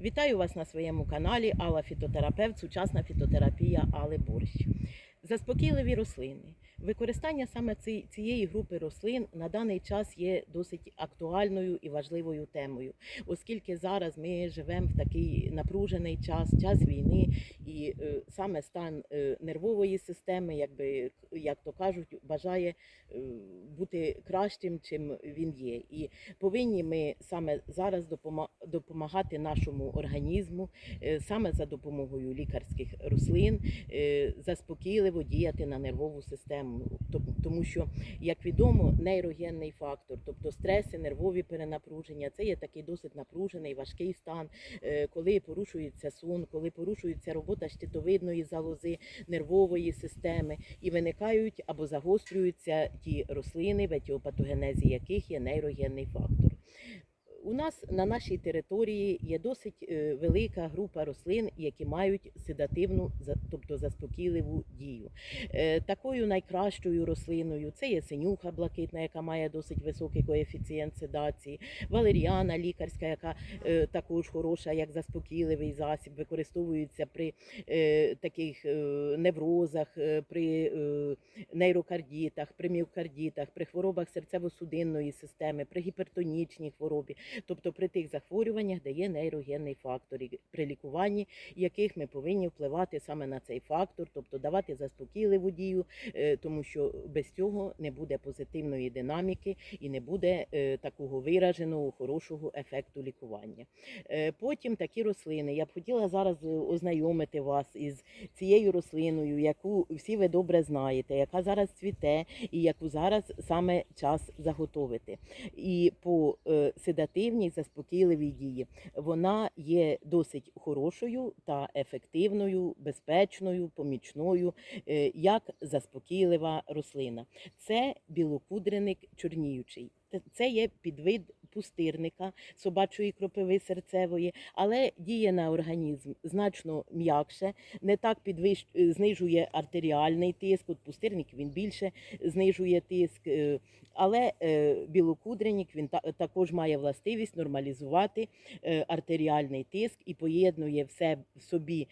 Вітаю вас на своєму каналі Алла Фітотерапевт, сучасна фітотерапія Али Борщ. Заспокійливі рослини. Використання саме цієї групи рослин на даний час є досить актуальною і важливою темою, оскільки зараз ми живемо в такий напружений час, час війни, і е, саме стан е, нервової системи, якби як то кажуть, бажає е, бути кращим, чим він є. І повинні ми саме зараз допомагати нашому організму саме за допомогою лікарських рослин, е, заспокійливо діяти на нервову систему. Тому що, як відомо, нейрогенний фактор, тобто стреси, нервові перенапруження, це є такий досить напружений, важкий стан, е, коли порушується сон, коли порушується робота щитовидної залози, нервової системи, і виникають або загострюються ті рослини, в етіопатогенезі яких є нейрогенний фактор. У нас на нашій території є досить е, велика група рослин, які мають седативну, тобто заспокійливу дію. Е, Такою найкращою рослиною це є синюха блакитна, яка має досить високий коефіцієнт седації, валеріана лікарська, яка е, також хороша, як заспокійливий засіб, використовується при таких неврозах, при нейрокардітах, при міокардітах, при хворобах серцево-судинної системи, при гіпертонічній хворобі, тобто при тих захворюваннях, де є нейрогенний фактор, при лікуванні яких ми повинні впливати саме на цей фактор, тобто давати заспокійливу дію, е, тому що без цього не буде позитивної динаміки і не буде е, такого вираженого хорошого ефекту лікування. Е, Потім такі рослини. Я б хотіла зараз ознайомити вас із цією рослиною, яку всі ви добре знаєте, яка зараз цвіте і яку зараз саме час заготовити. І по е, седативній заспокійливі дії вона є досить хорошою та ефективною, безпечною, помічною, е, як заспокійлива рослина. Це білокудреник чорніючий. Це є підвид пустирника собачої кропиви серцевої, але діє на організм значно м'якше, не так підвищ... е, знижує артеріальний тиск. От пустирник він більше знижує тиск. е, Але е, білокудренік він та- також має властивість нормалізувати артеріальний тиск і поєднує в себе в собі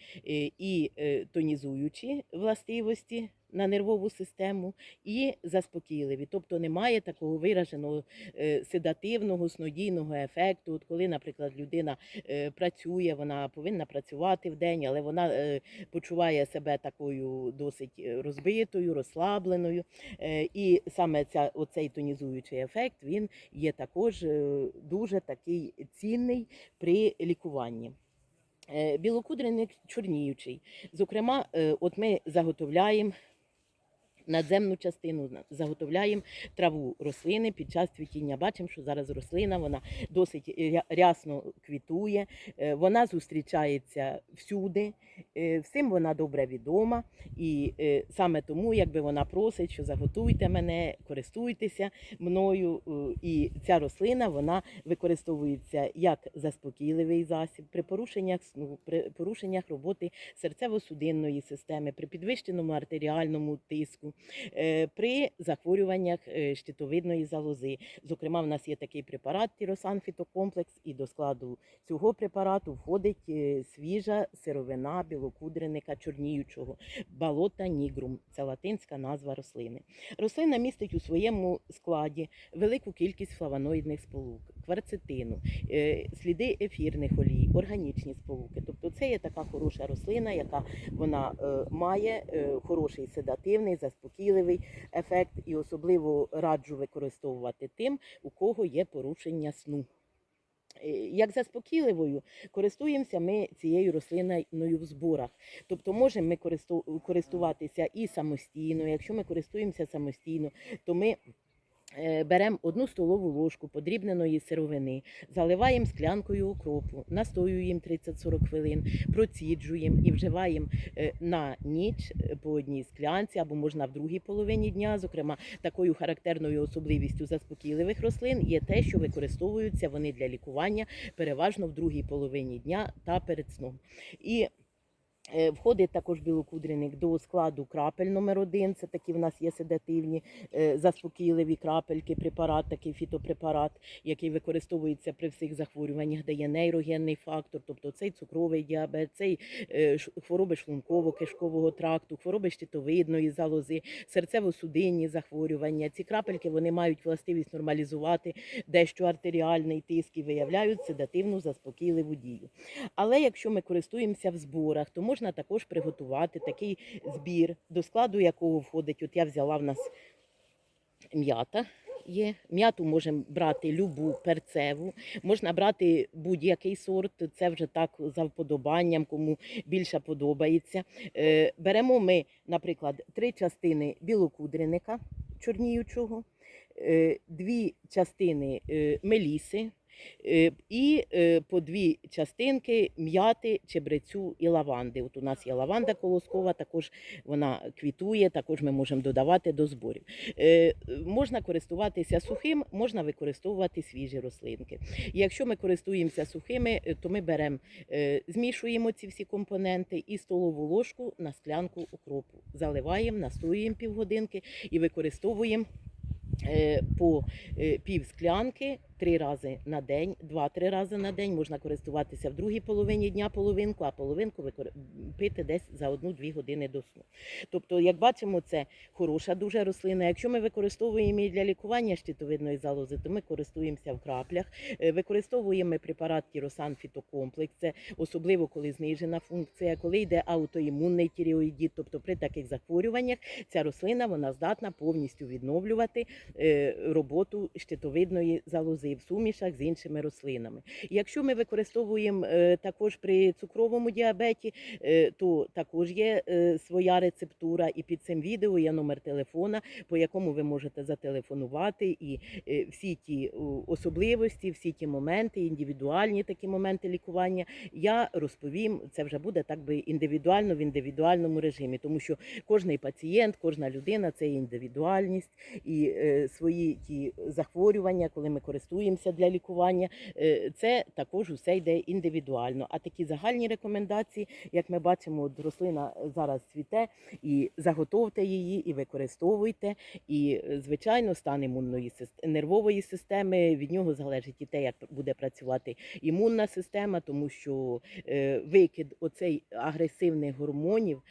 і тонізуючі властивості. На нервову систему і заспокійливі, тобто немає такого вираженого е, седативного снодійного ефекту. От коли, наприклад, людина е, працює, вона повинна працювати в день, але вона е, почуває себе такою досить розбитою, розслабленою. І саме ця оцей тонізуючий ефект він є також дуже такий цінний при лікуванні. Білокудреник чорніючий. Зокрема, от ми заготовляємо надземну частину, заготовляємо траву рослини під час цвітіння. Бачимо, що зараз рослина вона досить рясно квітує, е, вона зустрічається всюди, е, всім вона добре відома. І е, саме тому, якби вона просить, що заготуйте мене, користуйтеся мною. І ця рослина вона використовується як заспокійливий засіб при порушеннях сну, при порушеннях роботи серцево-судинної системи, при підвищеному артеріальному тиску, при захворюваннях е, щитовидної залози. Зокрема, в нас є такий препарат Тіросан фітокомплекс, і до складу цього препарату входить е, свіжа сировина білокудреника чорніючого балота нігрум. Це латинська назва рослини. Рослина містить у своєму складі велику кількість флавоноїдних сполук, кварцетину, е, сліди ефірних олій, органічні сполуки. Тобто це є така хороша рослина, яка вона е, має е, хороший седативний, заспокійливий ефект, і особливо раджу використовувати тим, у кого є порушення сну. Е, Як заспокійливою користуємося ми цією рослиною в зборах. Тобто можемо ми користуватися і самостійно. Якщо ми користуємося самостійно, то ми беремо одну столову ложку подрібненої сировини, заливаємо склянкою окропу, настоюємо 30-40 хвилин, проціджуємо і вживаємо е, на ніч е, по одній склянці, або можна в другій половині дня. Зокрема, такою характерною особливістю заспокійливих рослин є те, що використовуються вони для лікування переважно в другій половині дня та перед сном. І Е, Входить також білокудреник до складу крапель номер 1 Це такі в нас є седативні е, заспокійливі крапельки, препарат, такий фітопрепарат, який використовується при всіх захворюваннях, де є нейрогенний фактор, тобто цей цукровий діабет, цей е, хвороби шлунково-кишкового тракту, хвороби щитовидної залози, серцево-судинні захворювання. Ці крапельки вони мають властивість нормалізувати дещо артеріальний тиск і виявляють седативну заспокійливу дію. Але якщо ми користуємося в зборах, то можна також приготувати такий збір, до складу якого входить. От я взяла в нас м'ята. Є м'яту можемо брати любу перцеву, можна брати будь-який сорт. Це вже так за вподобанням, кому більше подобається. Е, беремо ми, наприклад, три частини білокудреника чорніючого, е, дві частини е, меліси, і е, по дві частинки м'яти, чебрецю і лаванди. От у нас є лаванда колоскова, також вона квітує, також ми можемо додавати до зборів. Е, Можна користуватися сухим, можна використовувати свіжі рослинки. Якщо ми користуємося сухими, е, то ми беремо, е, змішуємо ці всі компоненти і столову ложку на склянку укропу. Заливаємо, настоюємо півгодинки і використовуємо е, по е, пів склянки три рази на день, два-три рази на день. Можна користуватися в другій половині дня половинку, а половинку пити десь за одну-дві години до сну. Тобто, як бачимо, це хороша дуже рослина. Якщо ми використовуємо її для лікування щитовидної залози, то ми користуємося в краплях. Е, Використовуємо препарат Тіросан Фітокомплекс. Це особливо коли знижена функція, коли йде аутоімунний тіреоїдіт. Тобто при таких захворюваннях ця рослина вона здатна повністю відновлювати е, роботу щитовидної залози в сумішах з іншими рослинами. Якщо ми використовуємо е, також при цукровому діабеті, е, то також є е, своя рецептура, і під цим відео є номер телефона, по якому ви можете зателефонувати, і всі ті особливості, всі ті моменти, індивідуальні такі моменти лікування, я розповім. Це вже буде так би індивідуально в індивідуальному режимі, тому що кожний пацієнт, кожна людина це індивідуальність і свої ті захворювання, коли ми користуємося для лікування, е, це також усе йде індивідуально. А такі загальні рекомендації, як ми бачимо, от рослина зараз цвіте, і заготовте її, і використовуйте. І, е, звичайно, стан імунної нервової системи від нього залежить і те, як буде працювати імунна система, тому що е, викид оцей агресивних гормонів,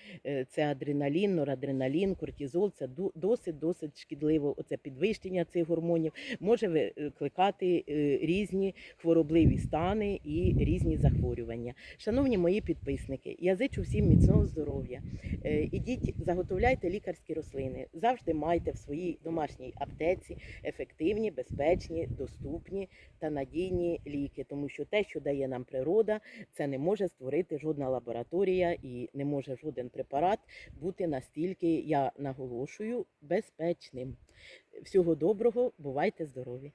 це адреналін, норадреналін, кортизол, це досить досить шкідливо. Оце підвищення цих гормонів може викликати е, різні хворобливі стани і різні захворювання. Шановні мої підписники, я зичу всім міцного здоров'я. Е, Ідіть, заготовляйте лікарські рослини. Завжди майте в своїй домашній аптеці ефективні, безпечні, доступні та надійні ліки, тому що те, що дає нам природа, це не може створити жодна лабораторія і не може жоден препарат бути настільки, я наголошую, безпечним. Всього доброго, бувайте здорові!